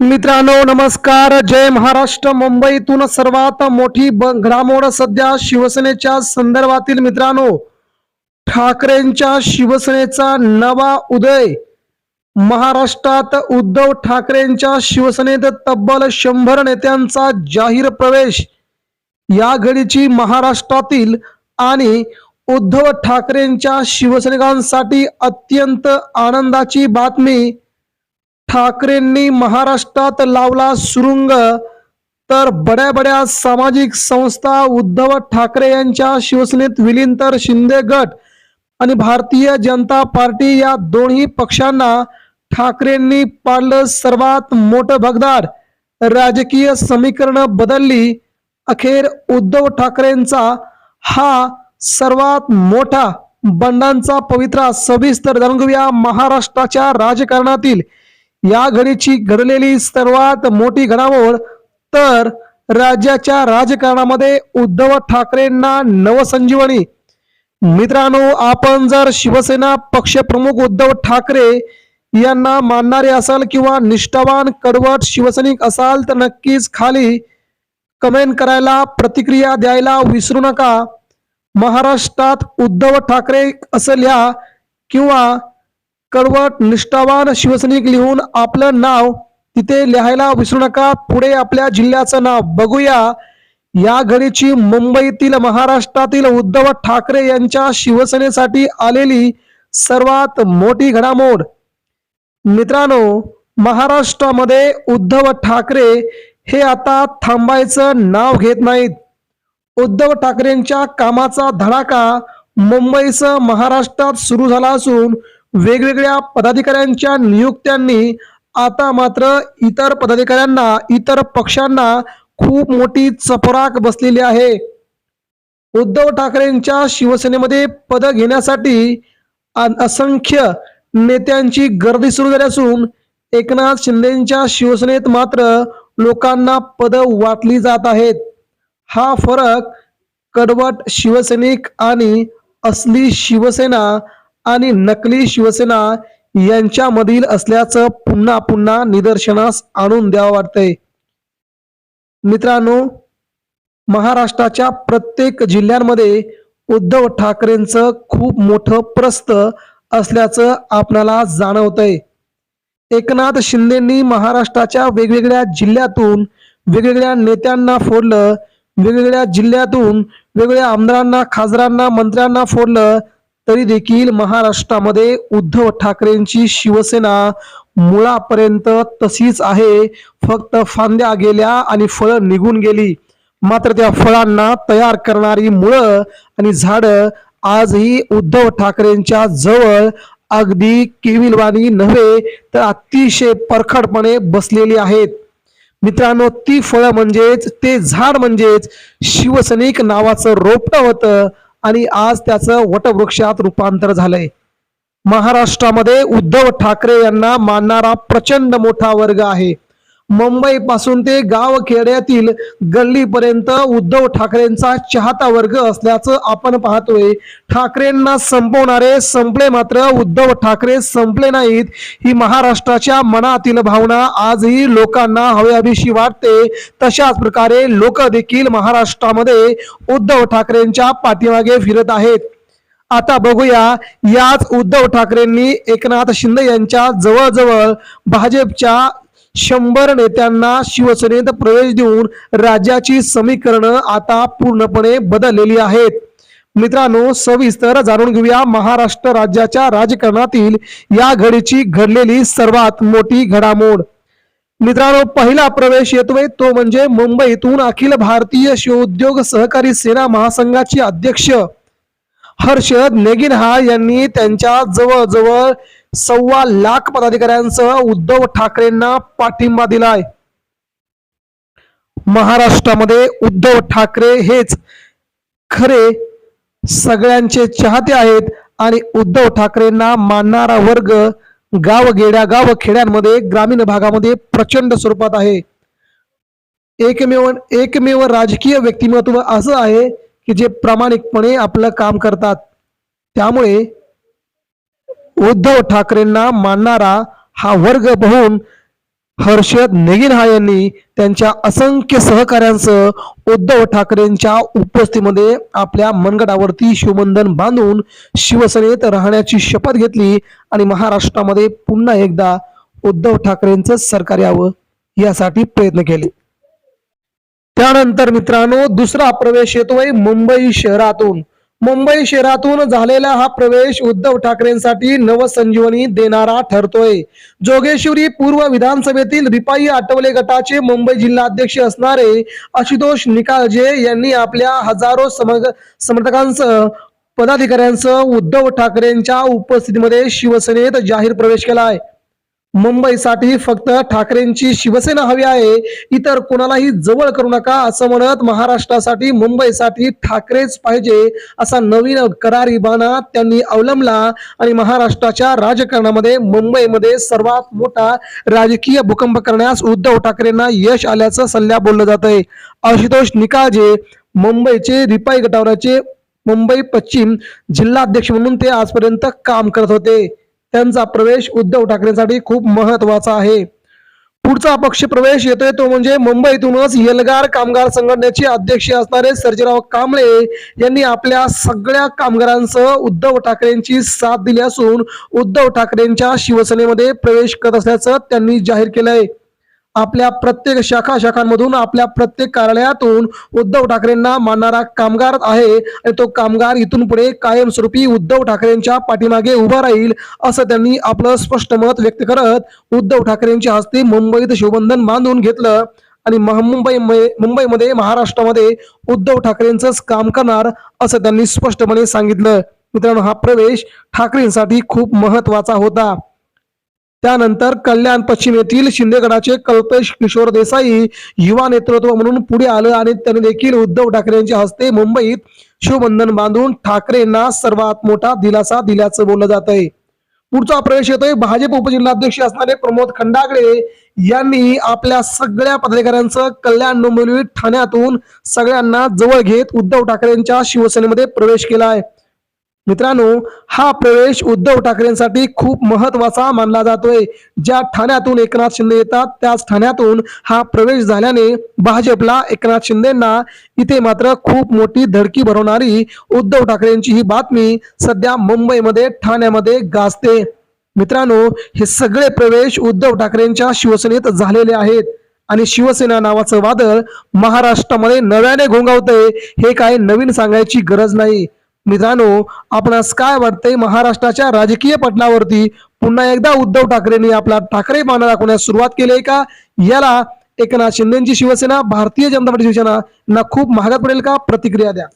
मित्रांनो नमस्कार. जय महाराष्ट्र. मुंबईतून सर्वात मोठी ब- घडामोड सध्या शिवसेनेच्या संदर्भातील मित्रांनो ठाकरेंच्या शिवसेनेचा नवा उदय. महाराष्ट्रात उद्धव ठाकरेंच्या शिवसेनेत तब्बल शंभर नेत्यांचा जाहीर प्रवेश. या घडीची महाराष्ट्रातील आणि उद्धव ठाकरेंच्या शिवसैनिकांसाठी अत्यंत आनंदाची बातमी ठाकरेंनी महाराष्ट्रात लावला सुरुंग तर बड्या बड्या सामाजिक संस्था उद्धव ठाकरे यांच्या शिवसेनेत विलीन तर शिंदे गट आणि भारतीय जनता पार्टी या दोन्ही पक्षांना ठाकरेंनी पाडलं सर्वात मोठं भगदाड. राजकीय समीकरण बदलली. अखेर उद्धव ठाकरेंचा हा सर्वात मोठा बंडांचा पवित्रा सविस्तर जाणून घेऊया महाराष्ट्राच्या राजकारणातील या घडीची घडलेली सर्वात मोठी घडामोड तर राज्याच्या राजकारणामध्ये उद्धव ठाकरेंना नवसंजीवनी. मित्रांनो आपण जर शिवसेना पक्षप्रमुख उद्धव ठाकरे यांना मानणारे असाल किंवा निष्ठावान कडवट शिवसैनिक असाल तर नक्कीच खाली कमेंट करायला प्रतिक्रिया द्यायला विसरू नका. महाराष्ट्रात उद्धव ठाकरे असं लिहा किंवा कडवट निष्ठावान शिवसैनिक लिहून आपलं नाव तिथे लिहायला विसरू नका. पुढे आपल्या जिल्ह्याचं नाव बघूया. या घडीची मुंबईतील महाराष्ट्रातील उद्धव ठाकरे यांच्या शिवसेनेसाठी आलेली सर्वात मोठी घडामोड. मित्रांनो महाराष्ट्रामध्ये उद्धव ठाकरे हे आता थांबायचं नाव घेत नाहीत. उद्धव ठाकरेंच्या कामाचा धडाका मुंबईसह महाराष्ट्रात सुरू झाला असून वेगवेगळ्या पदाधिकाऱ्यांच्या नियुक्त्यांनी आता मात्र इतर पदाधिकाऱ्यांना इतर पक्षांना खूप मोठी चपराक बसलेली आहे. उद्धव ठाकरेंच्या शिवसेनेमध्ये पद घेण्यासाठी असंख्य नेत्यांची गर्दी सुरू झाली असून एकनाथ शिंदेच्या शिवसेनेत मात्र लोकांना पद वाटली जात आहेत. हा फरक कडवट शिवसैनिक आणि असली शिवसेना आणि नकली शिवसेना यांच्यामधील असल्याचं पुन्हा पुन्हा निदर्शनास आणून द्यावं वाटतंय. मित्रांनो महाराष्ट्राच्या प्रत्येक जिल्ह्यांमध्ये उद्धव ठाकरेंचं खूप मोठं प्रस्त असल्याचं आपणाला जाणवतंय. एकनाथ शिंदेंनी महाराष्ट्राच्या वेगवेगळ्या जिल्ह्यातून वेगवेगळ्या नेत्यांना फोडलं वेगवेगळ्या जिल्ह्यातून वेगवेगळ्या आमदारांना खासदारांना मंत्र्यांना फोडलं तरी देखील महाराष्ट्रामध्ये उद्धव ठाकरेंची शिवसेना मुळापर्यंत तशीच आहे. फक्त फांद्या गेल्या आणि फळं निघून गेली. मात्र त्या फळांना तयार करणारी मुळं आणि झाडं आजही उद्धव ठाकरेंच्या जवळ अगदी केविलवाणी नव्हे तर अतिशय परखडपणे बसलेली आहेत. मित्रांनो ती फळं म्हणजेच ते झाड म्हणजेच शिवसैनिक नावाचं रोपटं होतं. आणि आज त्याचं वटवृक्षात रूपांतर झालंय. महाराष्ट्रामध्ये उद्धव ठाकरे यांना मानणारा प्रचंड मोठा वर्ग आहे. मुंबई पासून ते गाव खेड्यातील गल्लीपर्यंत उद्धव ठाकरेंचा चाहता वर्ग असल्याचं आपण पाहतोय. ठाकरेंना संपवणारे संपले मात्र उद्धव ठाकरे संपले नाहीत. ही महाराष्ट्राच्या मनातील भावना आजही लोकांना हव्याभिशी वाटते. तशाच प्रकारे लोक देखील महाराष्ट्रामध्ये उद्धव ठाकरेंच्या पाठीमागे फिरत आहेत. आता बघूया याच उद्धव ठाकरेंनी एकनाथ शिंदे यांच्या जवळजवळ भाजपच्या शंभर नेत्यांना शिवसेनेत प्रवेश देऊन राज्याची समीकरणं आता पूर्णपणे बदललेली आहेत. मित्रांनो सविस्तर जाणून घेऊया महाराष्ट्र राज्याच्या राजकारणातील या घडीची घडलेली सर्वात मोठी घडामोड. मित्रांनो पहिला प्रवेश येतोय तो म्हणजे मुंबईतून अखिल भारतीय शिवउद्योग सहकारी सेना महासंघाचे अध्यक्ष हर्षद नेगिनहा यांनी त्यांच्या जवळजवळ सव्वा लाख पदाधिकाऱ्यांसह उद्धव ठाकरेंना पाठिंबा दिलाय. महाराष्ट्रामध्ये उद्धव ठाकरे हेच खरे सगळ्यांचे चाहते आहेत आणि उद्धव ठाकरेंना मानणारा वर्ग गाव गेड्या गाव खेड्यांमध्ये ग्रामीण भागामध्ये प्रचंड स्वरूपात आहे. एकमेव एकमेव राजकीय व्यक्तिमत्व असं आहे की जे प्रामाणिकपणे आपलं काम करतात. त्यामुळे उद्धव ठाकरेंना मानणारा हा वर्ग बहून हर्षद नेगिनहा यांनी त्यांच्या असंख्य सहकाऱ्यांसह उद्धव ठाकरेंच्या उपस्थितीमध्ये आपल्या मनगटावरती शिवबंधन बांधून शिवसेनेत राहण्याची शपथ घेतली आणि महाराष्ट्रामध्ये पुन्हा एकदा उद्धव ठाकरेंचं सरकार यावं यासाठी प्रयत्न केले. त्यानंतर मित्रांनो दुसरा प्रवेश येतोय मुंबई शहरातून. मुंबई शहरातून झालेला हा प्रवेश उद्धव ठाकरेंसाठी नवसंजीवनी देणारा ठरतोय. जोगेश्वरी पूर्व विधानसभेतील रिपाई आठवले गटाचे मुंबई जिल्हाध्यक्ष असणारे आशुतोष निकाळजे यांनी आपल्या हजारो समर्थकांसह पदाधिकाऱ्यांसह उद्धव ठाकरेंच्या उपस्थितीमध्ये शिवसेनेत जाहीर प्रवेश केलाय. मुंबईसाठी फक्त ठाकरेंची शिवसेना हवी आहे. इतर कोणालाही जवळ करू नका असं म्हणत महाराष्ट्रासाठी मुंबईसाठी ठाकरेच पाहिजे असा नवीन करारी बाणा त्यांनी अवलंबला आणि महाराष्ट्राच्या राजकारणामध्ये मुंबईमध्ये सर्वात मोठा राजकीय भूकंप करण्यास उद्धव ठाकरेंना यश आल्याचं सल्ला बोललं जात आहे आशुतोष निकाळजे मुंबईचे रिपाई गटावराचे मुंबई पश्चिम जिल्हाध्यक्ष म्हणून ते आजपर्यंत काम करत होते. त्यांचा प्रवेश उद्धव ठाकरेंसाठी खूप महत्त्वाचा आहे. पुढचा पक्ष प्रवेश येतोय तो म्हणजे मुंबईतूनच येलगार कामगार संघटनेचे अध्यक्ष असणारे सर्जेराव कांबळे यांनी आपल्या सगळ्या कामगारांसह उद्धव ठाकरेंची साथ दिली असून उद्धव ठाकरेंच्या शिवसेनेमध्ये प्रवेश करत असल्याचं त्यांनी जाहीर केलंय. आपल्या प्रत्येक शाखा शाखांमधून आपल्या प्रत्येक कार्यालयातून उद्धव ठाकरेंना मानणारा कामगार आहे आणि तो कामगार इथून पुढे कायमस्वरूपी उद्धव ठाकरेंच्या पाठीमागे उभा राहील असं त्यांनी आपलं स्पष्ट मत व्यक्त करत उद्धव ठाकरेंच्या हस्ते मुंबईत शिवबंधन बांधून घेतलं. आणि महा- मुंबई मुंबईमध्ये महाराष्ट्रामध्ये उद्धव ठाकरेंचंच काम करणार असं त्यांनी स्पष्टपणे सांगितलं. मित्रांनो हा प्रवेश ठाकरेंसाठी खूप महत्त्वाचा होता. त्यानंतर कल्याण पश्चिम येथील शिंदेगडाचे कल्पेश किशोर देसाई युवा नेतृत्व म्हणून पुढे आलं आणि त्यांनी देखील उद्धव ठाकरेंच्या हस्ते मुंबईत शिवबंधन बांधून ठाकरेंना सर्वात मोठा दिलासा दिल्याचं बोललं जात आहे पुढचा प्रवेश येतोय. भाजप उपजिल्हाध्यक्ष असणारे प्रमोद खंडागळे यांनी आपल्या सगळ्या पदाधिकाऱ्यांचं कल्याण डोंबिवली ठाण्यातून सगळ्यांना जवळ घेत उद्धव ठाकरेंच्या शिवसेनेमध्ये प्रवेश केला आहे मित्रांनो हा प्रवेश उद्धव ठाकरेंसाठी खूप महत्त्वाचा मानला जातोय. ज्या ठाण्यातून एकनाथ शिंदे येतात त्याच ठाण्यातून हा प्रवेश झाल्याने भाजपला एकनाथ शिंदेना इथे मात्र खूप मोठी धडकी भरवणारी उद्धव ठाकरेंची ही बातमी सध्या मुंबईमध्ये ठाण्यामध्ये गाजते. मित्रांनो हे सगळे प्रवेश उद्धव ठाकरेंच्या शिवसेनेत झालेले आहेत. आणि शिवसेना नावाचं वादळ महाराष्ट्रामध्ये नव्याने घोंगावतंय हे काय नवीन सांगायची गरज नाही. मित्रांनो आपणास काय वाटतंय? महाराष्ट्राच्या राजकीय पटलावरती पुन्हा एकदा उद्धव ठाकरेंनी आपला ठाकरे बाणा दाखवण्यास सुरुवात केली आहे का? याला एकनाथ शिंदेची शिवसेना भारतीय जनता पार्टी शिवसेना ना खूप महागात पडेल का? प्रतिक्रिया द्या.